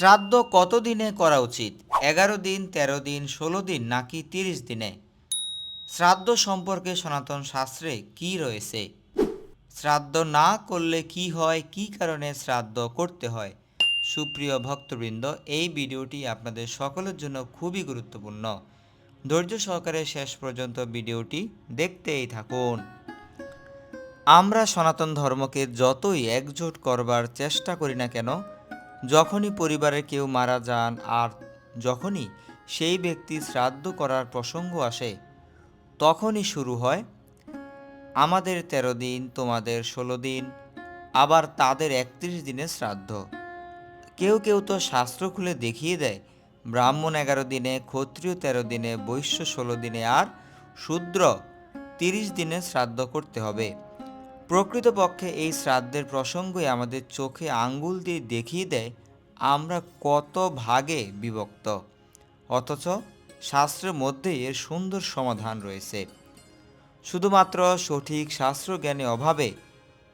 শ্রাদ্ধ কত দিনে করা উচিত? এগারো দিন, তেরো দিন, ষোলো দিন, নাকি তিরিশ দিনে? শ্রাদ্ধ সম্পর্কে সনাতন শাস্ত্রে কি রয়েছে? শ্রাদ্ধ না করলে কি হয়? কি কারণে শ্রাদ্ধ করতে হয়? সুপ্রিয় ভক্তবৃন্দ, এই ভিডিওটি আপনাদের সকলের জন্য খুবই গুরুত্বপূর্ণ। ধৈর্য সহকারে শেষ পর্যন্ত ভিডিওটি দেখতেই থাকুন। আমরা সনাতন ধর্মকে যতই একজোট করবার চেষ্টা করি না কেন যখনই পরিবারের কেউ মারা যান আর যখনই সেই ব্যক্তি শ্রাদ্ধ করার প্রসঙ্গ আসে, তখনই শুরু হয়, আমাদের তেরো দিন, তোমাদের ষোলো দিন, আবার তাদের একত্রিশ দিনের শ্রাদ্ধ। কেউ কেউ তো শাস্ত্র খুলে দেখিয়ে দেয়, ব্রাহ্মণ এগারো দিনে, ক্ষত্রিয় তেরো দিনে, বৈশ্য ষোলো দিনে, আর শূদ্র তিরিশ দিনে শ্রাদ্ধ করতে হবে। প্রকৃতপক্ষে এই শ্রাদ্ধের প্রসঙ্গই আমাদের চোখে আঙ্গুল দিয়ে দেখিয়ে দেয় আমরা কত ভাগে বিভক্ত। অথচ শাস্ত্রের মধ্যে এর সুন্দর সমাধান রয়েছে। শুধুমাত্র সঠিক শাস্ত্রজ্ঞানের অভাবে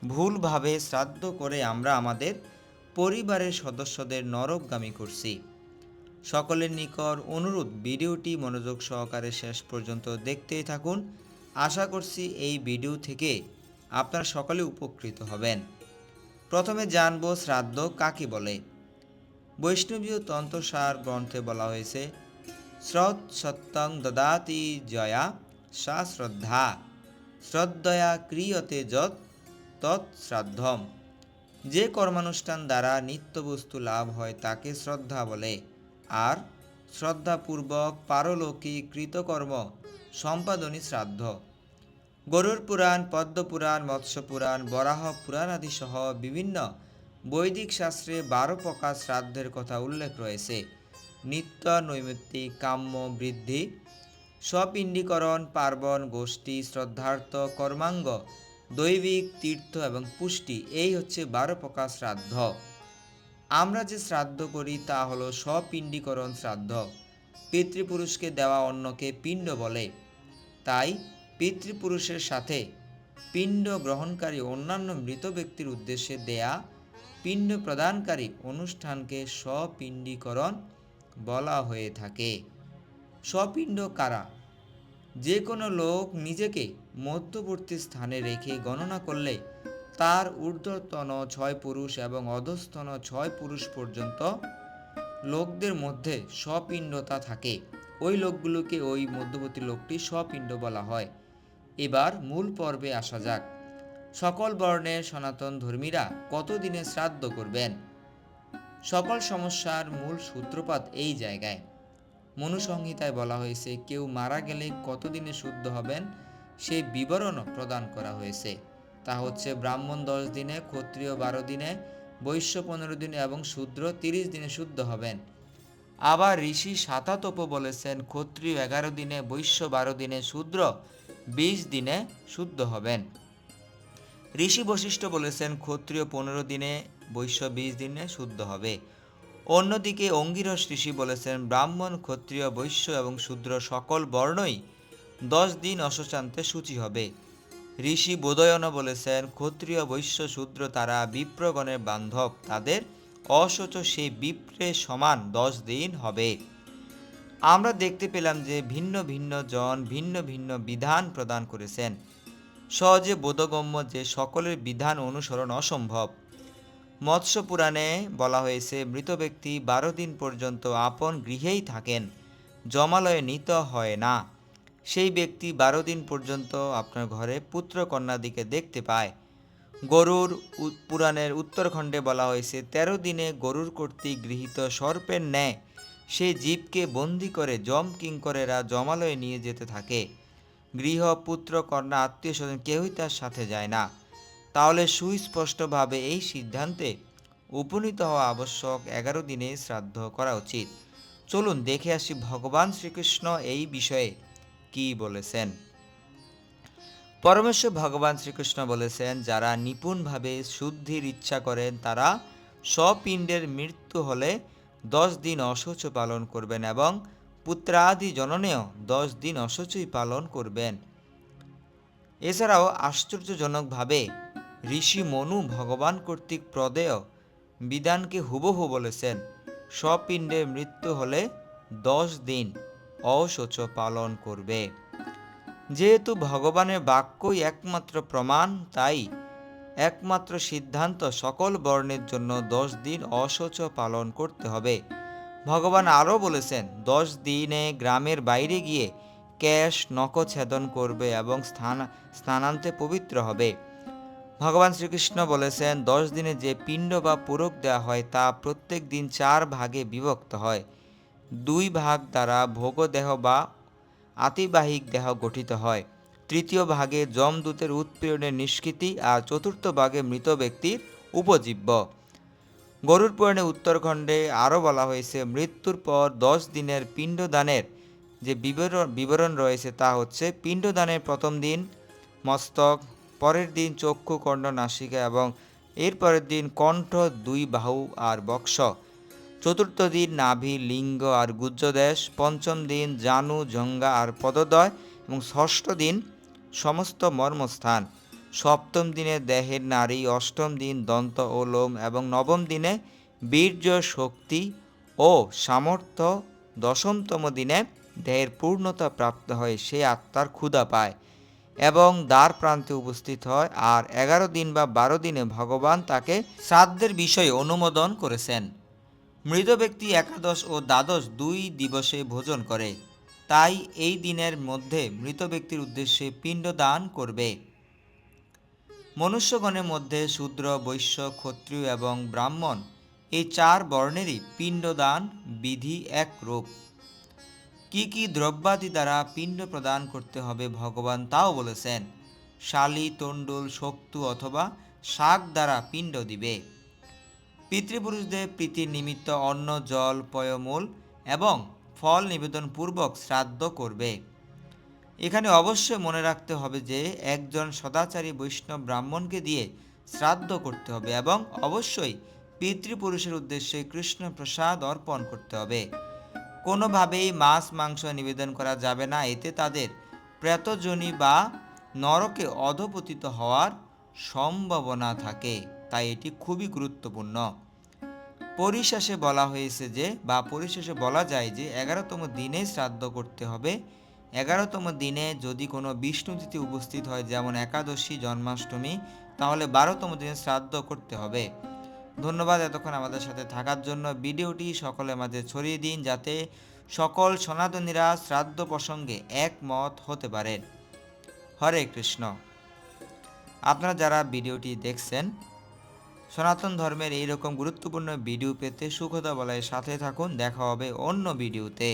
ভুলভাবে শ্রাদ্ধ করে আমরা আমাদের পরিবারের সদস্যদের নরকগামী করছি। সকলের নিকট অনুরোধ, ভিডিওটি মনোযোগ সহকারে শেষ পর্যন্ত দেখতেই থাকুন। আশা করছি এই ভিডিও থেকে আপনারা সকলে উপকৃত হবেন। প্রথমে জানব শ্রাদ্ধ কাকে বলে। বৈষ্ণবীয় তন্ত্রসার গ্রন্থে বলা হয়েছে শ্রদ্ধ সত্যং দদাতি জয়া সা শ্রদ্ধা, শ্রদ্ধয়া ক্রিয়তে যৎ তৎ শ্রাদ্ধম। যে কর্মানুষ্ঠান দ্বারা নিত্যবস্তু লাভ হয় তাকে শ্রদ্ধা বলে। আর শ্রদ্ধাপূর্বক পারলৌকিক কৃতকর্ম, সম্পাদনী শ্রাদ্ধ। গরুর পুরাণ, পদ্ম পুরাণ, মৎস্য পুরাণ, বরাহ পুরাণ আদি সহ বিভিন্ন বৈদিক শাস্ত্রে বারো প্রকার শ্রাদ্ধের কথা উল্লেখ রয়েছে। নিত্য, নৈমিত্তিক, কাম্য, বৃদ্ধি, স্বপিণ্ডীকরণ, পার্বণ, গোষ্ঠী, শ্রদ্ধার্থ, কর্মাঙ্গ, দৈবিক, তীর্থ এবং পুষ্টি এই হচ্ছে বারো প্রকার শ্রাদ্ধ। আমরা যে শ্রাদ্ধ করি তা হলো স্বপিণ্ডীকরণ শ্রাদ্ধ। পিতৃপুরুষকে দেওয়া অন্নকে পিণ্ড বলে। তাই পিতৃপুরুষের সাথে পিণ্ড গ্রহণকারী অন্যান্য মৃত ব্যক্তির উদ্দেশ্যে দেয়া পিণ্ড প্রদানকারী অনুষ্ঠানকে স্বপিণ্ডীকরণ বলা হয়ে থাকে। স্বপিণ্ড কারা? যে কোনো লোক নিজেকে মধ্যবর্তী স্থানে রেখে গণনা করলে তার ঊর্ধ্বতন ছয় পুরুষ এবং অধস্তন ছয় পুরুষ পর্যন্ত লোকদের মধ্যে স্বপিণ্ডতা থাকে। ওই লোকগুলোকে ওই মধ্যবর্তী লোকটি স্বপিণ্ড বলা হয়। এবার মূল পর্বে আসা যাক। সকল বর্ণের সনাতন ধর্মীরা কতদিনে শ্রাদ্ধ করবেন? সকল সমস্যার মূল সূত্রপাত এই জায়গায়। মনুসংহিতায় বলা হয়েছে, কেউ মারা গেলে কতদিনে শুদ্ধ হবেন? সেই বিবরণও প্রদান করা হয়েছে। তা হচ্ছে ব্রাহ্মণ দশ দিনে, ক্ষত্রিয় বারো দিনে, বৈশ্য পনেরো দিনে এবং শূদ্র তিরিশ দিনে শুদ্ধ হবেন। আবার ঋষি সাতাতপ বলেছেন, ক্ষত্রিয় এগারো দিনে, বৈশ্য বারো দিনে শূদ্র বিশ দিনে শুদ্ধ হবেন। ঋষি বশিষ্ঠ বলেছেন, ক্ষত্রিয় পনেরো দিনে, বৈশ্য বিশ দিনে শুদ্ধ হবে। অন্যদিকে অঙ্গিরস ঋষি বলেছেন, ব্রাহ্মণ, ক্ষত্রিয়, বৈশ্য এবং শূদ্র সকল বর্ণই দশ দিন অশোচান্তে সূচি হবে। ঋষি বোধয়ন বলেছেন, ক্ষত্রিয়, বৈশ্য, শূদ্র তারা বিপ্রগণের বান্ধব। তাদের অশোচ সেই বিপ্রে সমান দশ দিন হবে। আমরা দেখতে পেলাম যে ভিন্ন ভিন্ন জন ভিন্ন ভিন্ন বিধান প্রদান করেছেন। সহজে বোধগম্য যে সকলের বিধান অনুসরণ অসম্ভব। মৎস্য পুরাণে বলা হয়েছে, মৃত ব্যক্তি বারো দিন পর্যন্ত আপন গৃহেই থাকেন, জমালয়ে নিত হয় না। সেই ব্যক্তি বারো দিন পর্যন্ত আপনার ঘরে পুত্র কন্যাদিকে দেখতে পায়। গরুর পুরাণের উত্তরখণ্ডে বলা হয়েছে, তেরো দিনে গরুর কর্তৃক গৃহীত সর্পের ন্যায় সেই জীবকে বন্দি করে জম কিঙ্করেরা জমালয়ে নিয়ে যেতে থাকে। গৃহ, পুত্র, কন্যা, আত্মীয় স্বজন কেউই তার সাথে যায় না। তাহলে সুস্পষ্টভাবে এই সিদ্ধান্তে উপনীত হওয়া আবশ্যক এগারো দিনে শ্রাদ্ধ করা উচিত। চলুন দেখে আসি ভগবান শ্রীকৃষ্ণ এই বিষয়ে কি বলেছেন। পরমেশ্বর ভগবান শ্রীকৃষ্ণ বলেছেন, যারা নিপুণভাবে শুদ্ধির ইচ্ছা করেন, তারা স্বপিণ্ডের মৃত্যু হলে দশ দিন অশৌচ পালন করবেন এবং পুত্রাদি জননেও দশ দিন অশৌচই পালন করবেন। এছাড়াও আশ্চর্যজনকভাবে ঋষি মনু ভগবান কর্তৃক প্রদেয় বিধানকে হুবহু বলেছেন, স্বপিণ্ডে মৃত্যু হলে দশ দিন অশৌচ পালন করবে। যেহেতু ভগবানের বাক্যই একমাত্র প্রমাণ, তাই একমাত্র সিদ্ধান্ত সকল বর্ণের জন্য দশ দিন অশৌচ পালন করতে হবে। ভগবান আরও বলেছেন, দশ দিনে গ্রামের বাইরে গিয়ে ক্যাশ নখছেদন করবে এবং স্থান স্নানান্তে পবিত্র হবে। ভগবান শ্রীকৃষ্ণ বলেছেন, দশ দিনে যে পিণ্ড বা পুরক দেওয়া হয় তা প্রত্যেক দিন চার ভাগে বিভক্ত হয়। দুই ভাগ দ্বারা ভোগদেহ বা আতিবাহিক দেহ গঠিত হয়। তৃতীয় ভাগে যমদূতের উৎপীড়নের নিষ্কৃতি আর চতুর্থ ভাগে মৃত ব্যক্তির উপজীব্য। গরুর পুরাণে উত্তরখণ্ডে আরও বলা হয়েছে, মৃত্যুর পর দশ দিনের পিণ্ডদানের যে বিবরণ বিবরণ রয়েছে তা হচ্ছে, পিণ্ডদানের প্রথম দিন মস্তক, পরের দিন চক্ষু কণ্ঠ নাসিকা এবং এর পরের দিন কণ্ঠ, দুই বাহু আর বক্ষ। চতুর্থ দিন নাভি, লিঙ্গ আর গুজ্জদেশ, পঞ্চম দিন জানু, জঙ্গা আর পদদয় এবং ষষ্ঠ দিন সমস্ত মর্মস্থান। সপ্তম দিনে দেহের নারী, অষ্টম দিন দন্ত ও লোম এবং নবম দিনে বীর্য, শক্তি ও সামর্থ্য। দশমতম দিনে দেহের পূর্ণতা প্রাপ্ত হয়, সে আত্মার ক্ষুধা পায় এবং দ্বার প্রান্তে উপস্থিত হয় আর এগারো দিন বা বারো দিনে ভগবান তাকে শ্রাদ্ধের বিষয়ে অনুমোদন করেছেন। মৃত ব্যক্তি একাদশ ও দ্বাদশ দুই দিবসে ভোজন করে। তাই এই দিনের মধ্যে মৃত ব্যক্তির উদ্দেশ্যে পিণ্ডদান করবে। মনুষ্যগণের মধ্যে শূদ্র, বৈশ্য, ক্ষত্রিয় এবং ব্রাহ্মণ এই চার বর্ণেরই পিণ্ডদান বিধি এক রূপ। কি কি দ্রব্যাদি দ্বারা পিণ্ড প্রদান করতে হবে ভগবান তাও বলেছেন, শালি, তণ্ডুল, শক্তু অথবা শাক দ্বারা পিণ্ড দিবে। পিতৃপুরুষদের প্রীতির নিমিত্ত অন্ন, জল, পয়মূল এবং ফল নিবেদন পূর্বক শ্রাদ্ধ করবে। এখানে অবশ্যই মনে রাখতে হবে যে, একজন সদাচারী বৈষ্ণব ব্রাহ্মণকে দিয়ে শ্রাদ্ধ করতে হবে এবং অবশ্যই পিতৃপুরুষের উদ্দেশ্যে কৃষ্ণ প্রসাদ অর্পণ করতে হবে। কোনোভাবেই মাছ মাংস নিবেদন করা যাবে না, এতে তাদের প্রেতজনী বা নরকে অধপতিত হওয়ার সম্ভাবনা থাকে, তাই এটি খুবই গুরুত্বপূর্ণ। পরিশেষে বলা হয়েছে যে, বা পরিশেষে বলা যায় যে, এগারোতম দিনে শ্রাদ্ধ করতে হবে। এগারোতম দিনে যদি কোনো বিষ্ণু তিথি উপস্থিত হয়, যেমন একাদশী, জন্মাষ্টমী, তাহলে বারোতম দিনে শ্রাদ্ধ করতে হবে। ধন্যবাদ এতক্ষণ আমাদের সাথে থাকার জন্য। ভিডিওটি সকলের মাঝে ছড়িয়ে দিন যাতে সকল সনাতনীরা শ্রাদ্ধ প্রসঙ্গে একমত হতে পারেন হরে কৃষ্ণ। আপনারা যারা ভিডিওটি দেখছেন সনাতন ধর্মের এইরকম গুরুত্বপূর্ণ ভিডিও পেতে সুখতা বলায় সাথে থাকুন। দেখা হবে অন্য ভিডিওতে।